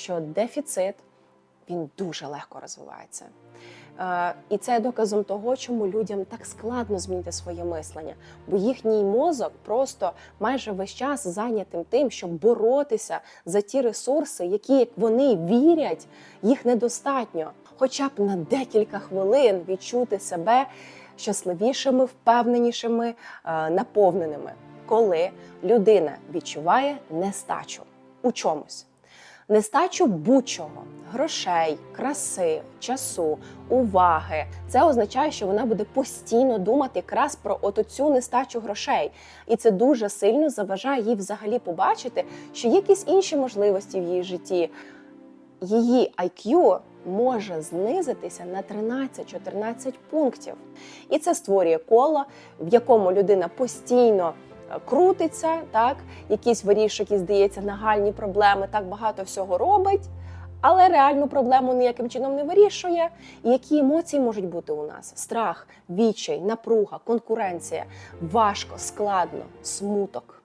що дефіцит він дуже легко розвивається. Е, І це доказом того, чому людям так складно змінити своє мислення, бо їхній мозок просто майже весь час зайнятим тим, щоб боротися за ті ресурси, які як вони вірять, їх недостатньо. Хоча б на декілька хвилин відчути себе щасливішими, впевненішими, е, наповненими, коли людина відчуває нестачу у чомусь. Нестачу будь-чого грошей, краси, часу, уваги. Це означає, що вона буде постійно думати якраз про оту цю нестачу грошей, і це дуже сильно заважає їй взагалі побачити, що є якісь інші можливості в її житті. Її IQ може знизитися на 13-14 пунктів. І це створює коло, в якому людина постійно крутиться, так, якісь вирішує, які здається, нагальні проблеми, так багато всього робить, але реальну проблему ніяким чином не вирішує. І які емоції можуть бути у нас? Страх, відчай, напруга, конкуренція, важко, складно, смуток.